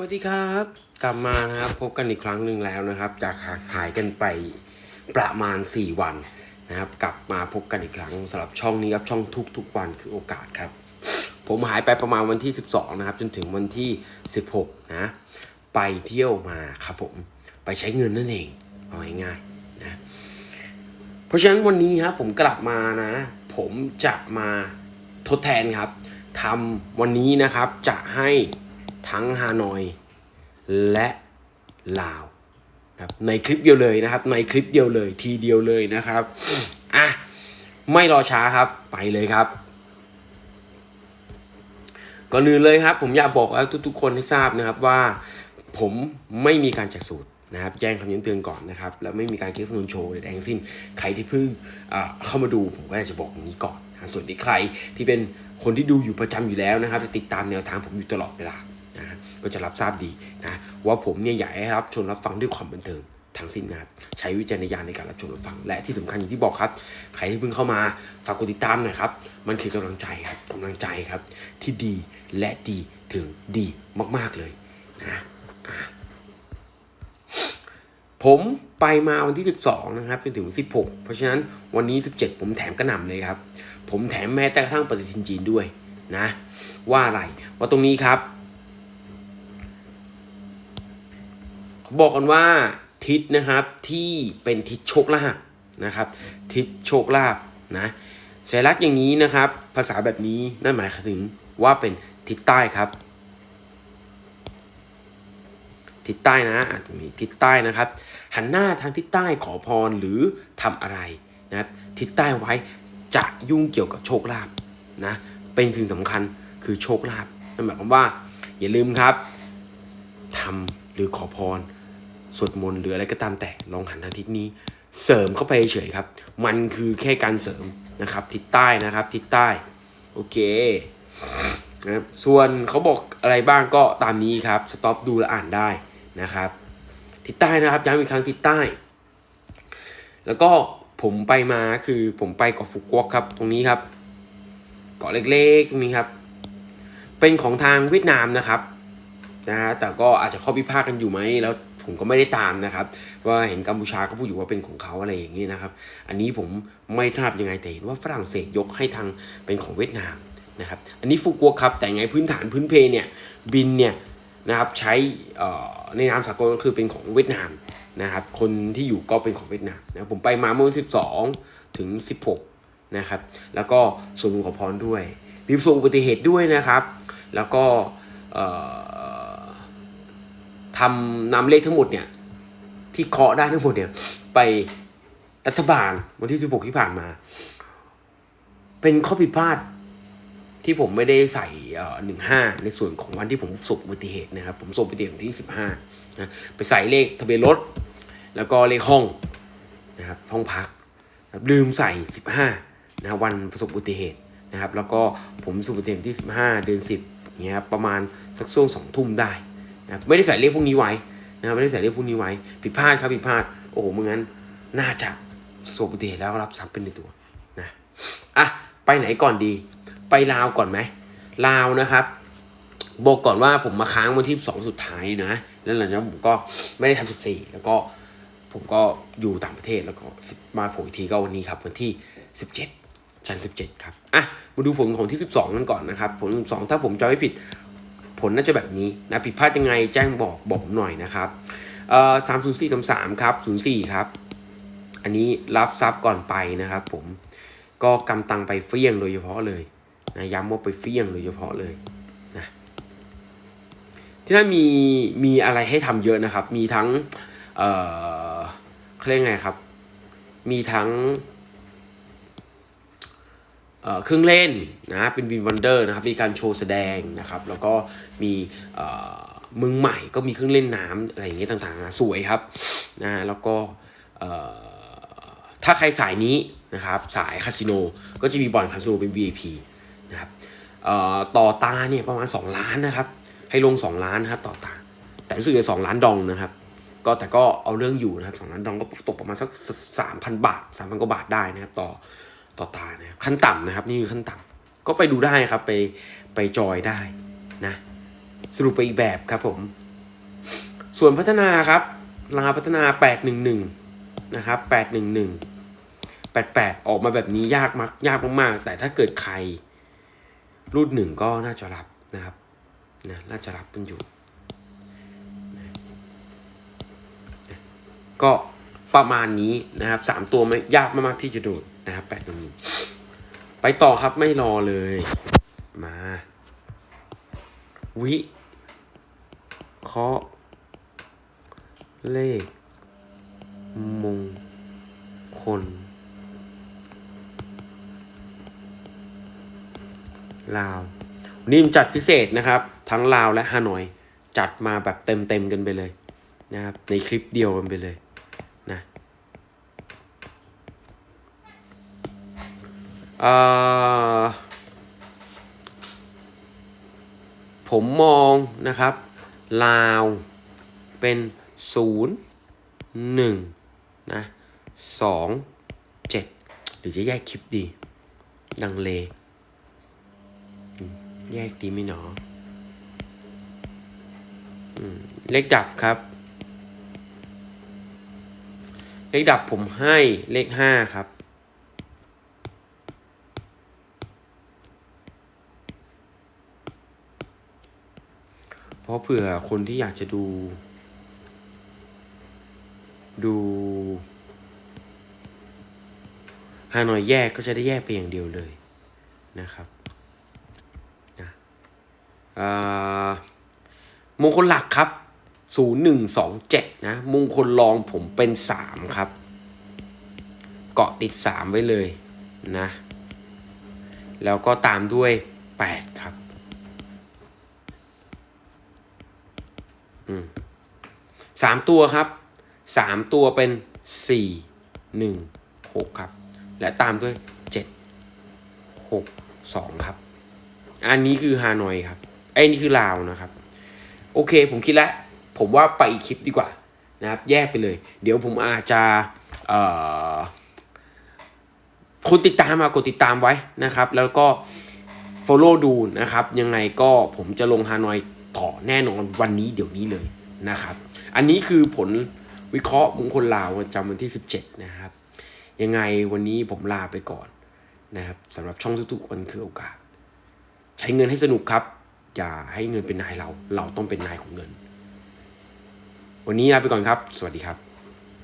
วัสดีครับ กลับมานะครับพบกันอีกครั้งหนึ่งแล้วนะครับ จากหาหายกันไปประมาณ 4 วันนะครับ กลับมาพบกันอีกครั้งสำหรับช่องนี้ครับช่องทุกทุกๆวันคือโอกาสครับ ผมหายไปประมาณวันที่ 12 นะครับ จนถึงวันที่ 16 นะ ไปเที่ยวมาครับผมไปใช้เงินนั่นเองเอาง่ายๆนะเพราะฉะนั้นวันนี้ครับผมกลับมานะ ผมจะมาทดแทนครับทำวันนี้นะครับจะให้ ทั้งฮานอย และลาวครับในคลิปเดียวเลยนะครับ ในคลิปเดียวเลยทีเดียวเลยนะครับอะไม่รอช้าครับไปเลยครับก่อนอื่นเลยครับ ผมอยากบอกแล้ทุกๆคนให้ทราบนะครับว่าผมไม่มีการแจกสูตรนะครับแจ้งคำย้ำเตือนก่อนนะครับ แล้วไม่มีการคิดคำนวณโชว์ใดๆทั้งสิ้น ใครที่เพิ่งอ่าเข้ามาดูผมก็อยากจะบอกอย่างนี้ก่อน ส่วนที่ใครที่เป็นคนที่ดูอยู่ประจำอยู่แล้วนะครับจะติดตามแนวทางผมอยู่ตลอดเวลา ก็จะรับทราบดีนะว่าผมเนี่ยอยากให้รับชมรับฟังด้วยความบันเทิงทั้งสิ้นนะครับใช้วิจารณญาณในการรับชมรับฟัง และที่สำคัญอย่างที่บอกครับ ใครที่เพิ่งเข้ามาฝากกดติดตามหน่อยครับ มันคือกำลังใจครับกำลังใจครับ ที่ดีและดีถึงดีมาก ๆเลยนะอะผมไปมาวันที่ 12 นะครับจนถึง 16 เพราะฉะนั้นวันนี้ 17 ผมแถมกระหน่ำเลยครับ ผมแถมแม้แต่กระทั่งปฏิทินจีนด้วยนะ ว่าอะไรว่าตรงนี้ครับ เขา บอกกันว่าทิศนะครับที่เป็นทิศโชคลาภนะครับ ทิศโชคลาภนะสัญลักษณ์อย่างนี้นะครับ ภาษาแบบนี้นั่นหมายถึงว่าเป็นทิศใต้ครับ ทิศใต้นะอาจจะมีทิศใต้นะครับ หันหน้าทางทิศใต้ขอพรหรือทำอะไรนะครับทิศใต้ไว้จะยุ่งเกี่ยวกับโชคลาภนะเป็นสิ่งสำคัญคือโชคลาภนั่นหมายความว่า อย่าลืมครับทำหรือขอพร สวดมนต์หรืออะไรก็ตามแต่ลองหันทางทิศนี้เสริมเข้าไปเฉยครับ มันคือแค่การเสริมนะครับ ทิศใต้นะครับ ทิศใต้ โอเคนะครับส่วนเขาบอกอะไรบ้างก็ตามนี้ครับสต็อปดูและอ่านได้นะครับ ทิศใต้นะครับย้ำอีกครั้งทิศใต้ แล้วก็ผมไปมาคือผมไปเกาะฟุกวกครับ ตรงนี้ครับ เกาะเล็กๆตรงนี้ครับ เป็นของทางเวียดนามนะครับนะฮะแต่ก็อาจจะข้อพิพาทกันอยู่ไหมแล้ว ผมก็ไม่ได้ตามนะครับ ว่าเห็นกัมพูชาก็พูดอยู่ว่าเป็นของเขาอะไรอย่างนี้นะครับ อันนี้ผมไม่ทราบยังไงแต่เห็นว่าฝรั่งเศสยกให้ทางเป็นของเวียดนามนะครับอันนี้ฟุกัวครับแต่ไงพื้นฐานพื้นเพเนี่ยบินเนี่ยนะครับใช้ในนามสากลก็คือเป็นของเวียดนามนะครับคนที่อยู่ก็เป็นของเวียดนามนะผมไปมาเมื่อวัน12 ถึง 16นะครับแล้วก็ส่วนบุญขอพรด้วยมีประสบอุบัติเหตุด้วยนะครับ แล้วก็ ทำนำเลขทั้งหมดเนี่ย ที่เคาะได้ทั้งหมดเนี่ย ไปรัฐบาลวันที่ 16 ที่ผ่านมา เป็นข้อผิดพลาดที่ผมไม่ได้ใส่หนึ่งห้าในส่วนของวันที่ผมประสบอุบัติเหตุนะครับ ผมประสบอุบัติเหตุที่สิบห้านะไปใส่เลขทะเบียนรถ แล้วก็เลขห้องนะครับห้องพักนะลืมใส่สิบห้านะวันประสบอุบัติเหตุนะครับ แล้วก็ผมประสบอุบัติเหตุที่สิบห้าเดือนสิบเงี้ยครับประมาณสักช่วงสองทุ่มได้ นะไม่ได้ใส่เลขพวกนี้ไว้นะครับไม่ได้ใส่เลขพวกนี้ไว้ ผิดพลาดครับผิดพลาด โอ้โหไม่งั้นน่าจะประสบอุเหตุแล้วรับทรัพย์เป็นในตัวนะอะไปไหนก่อนดี ไปลาวก่อนไหมลาวนะครับ บอกก่อนว่าผมมาค้างวันที่สองสุดท้ายนะแล้วหลังจากผมก็ไม่ได้ทำสิบสี่แล้วก็ผมก็อยู่ต่างประเทศแล้วก็มาโผล่อีกทีก็วันนี้ครับวันที่สิบเจ็ดจันทร์สิบเจ็ดครับอะมาดูผลของที่สิบสองกันก่อนนะครับผลสิบสองถ้าผมจำไม่ผิด ผลน่าจะแบบนี้นะผิดพลาดยังไงแจ้งบอกบอกหน่อยนะครับสามศูนย์สี่สามสามครับศูนย์สี่ครับ อันนี้รับทรัพย์ก่อนไปนะครับ ผมก็กำตังไปเฟี้ยงโดยเฉพาะเลยนะย้ำว่าไปเฟี้ยงโดยเฉพาะเลยนะที่นั่นมีมีอะไรให้ทำเยอะนะครับ มีทั้งเอ่อเขาเรียกไงครับ มีทั้ง เครื่องเล่นนะเป็นวินวันเดอร์นะครับมีการโชว์แสดงนะครับ แล้วก็มีเมืองใหม่ก็มีเครื่องเล่นน้ำอะไรอย่างเงี้ยต่างๆนะสวยครับนะแล้วก็ถ้าใครสายนี้นะครับสายคาสิโนก็จะมีบ่อนคาสิโนเป็น VIP นะครับต่อตาเนี่ยประมาณ 2 ล้านนะครับ ให้ลง 2 ล้านนะครับต่อตา แต่รู้สึกจะ2ล้านดองนะครับ ก็แต่ก็เอาเรื่องอยู่นะครับสองล้านดองก็ตกประมาณสักสามพันบาทสามพันกว่าบาทได้นะครับต่อ ต่อตานะครับขั้นต่ำนะครับ นี่คือขั้นต่ำก็ไปดูได้ครับ ไปไปจอยได้นะ สรุปไปอีกแบบครับผม ส่วนพัฒนาครับลาวพัฒนา 811 นะครับ 811 88 ออกมาแบบนี้ยากมากยากมากๆ แต่ถ้าเกิดใคร รุ่นหนึ่งก็น่าจะรับนะครับนะน่าจะรับกันอยู่นะก็ ประมาณนี้นะครับสามตัวไม่ยากมากๆที่จะโดดนะครับแปดหนึ่งไปต่อครับไม่รอเลย มา วิเคราะห์เลข มงคลลาวนนี้ผมจัดพิเศษนะครับ ทั้งลาวและฮานอย จัดมาแบบเต็มๆกันไปเลยนะครับ ในคลิปเดียวกันไปเลยนะเอ่อ ผมมองนะครับ ลาวเป็นศูนย์หนึ่งนะสองเจ็ดหรือจะแยกคลิปดี ดังเล แยกดีไหมหนอเลขดับครับ เลขดับผมให้เลขห้าครับ เพ ราะเผื่อคนที่อยากจะดู ดูฮานอยแยกก็จะได้แยกไปอย่างเดียวเลยนะครับอ่ามงคลหลักครับ 0127 นะ มงคลรองผมเป็น 3 ครับ เกาะติด 3 ไว้เลยนะ แล้วก็ตามด้วย 8 ครับ อืม สามตัวครับสามตัวเป็น4 1 6ครับ และตามด้วย7 6 2ครับ อันนี้คือฮานอยครับไอ้นี่คือลาวนะครับ โอเคผมคิดแล้วผมว่าไปอีกคลิปดีกว่านะครับ แยกไปเลย เดี๋ยวผมอาจจะเอ่อคนติดตามมากดติดตามไว้นะครับ แล้วก็ follow ดูนะครับ ยังไงก็ผมจะลงฮานอยต่อแน่นอนวันนี้เดี๋ยวนี้เลยนะครับ อันนี้คือผลวิเคราะห์มงคลลาวประจำวันที่ 17 นะครับ ยังไงวันนี้ผมลาไปก่อนนะครับสำหรับช่องทุกๆวันคือโอกาส ใช้เงินให้สนุกครับ อย่าให้เงินเป็นนายเรา เราต้องเป็นนายของเงิน วันนี้ลาไปก่อนครับ สวัสดีครับ